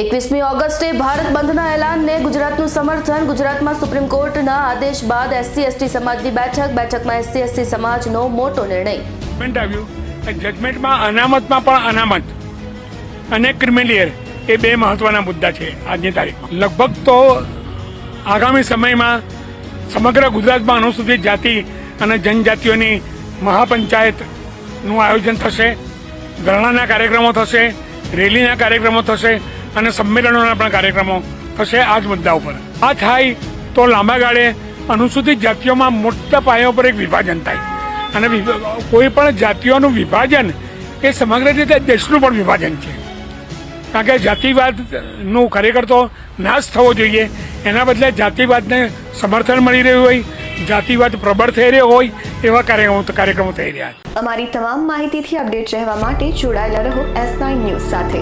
એકવીસમી ઓગસ્ટે ભારત બંધના એલાનને ગુજરાતનું સમર્થન, ગુજરાતમાં સુપ્રીમ કોર્ટના આદેશ બાદ એસસી, એસટી સમાજની બેઠક, બેઠકમાં એસસી, એસટી સમાજનો મોટો નિર્ણય. આવ્યું જજમેન્ટમાં અનામતમાં પણ અનામત. અને ક્રિમિલિયર એ બે મહત્વના મુદ્દા છે આજની તારીખમાં. લગભગ તો આગામી સમયમાં સમગ્ર ગુજરાતમાં અનુસૂચિત જાતિ અને જનજાતિઓની મહાપંચાયતનું આયોજન થશે, ધરણાના કાર્યક્રમો થશે રેલીના કાર્યક્રમો થશે અને સંમેલનોના પણ કાર્યક્રમો થશે આ જ મુદ્દા ઉપર. આ થાય તો લાંબા ગાળે અનુસૂચિત જાતિઓમાં મોટા પાયા ઉપર એક વિભાજન થાય. અને કોઈ પણ જાતિઓનું વિભાજન એ સમગ્ર રીતે દેશનું પણ વિભાજન છે. કારણ કે જાતિવાદનું ખરેખર તો નાશ થવો જોઈએ. એના બદલે જાતિવાદને સમર્થન મળી રહ્યું હોય જાતિવાદ પ્રબળ થઈ રહ્યો હોય એવા કાર્યક્રમો કાર્યક્રમો થઈ રહ્યા છે. અમારી તમામ માહિતીથી અપડેટ રહેવા માટે જોડાયેલા રહો એસ નાઇન ન્યૂઝ સાથે.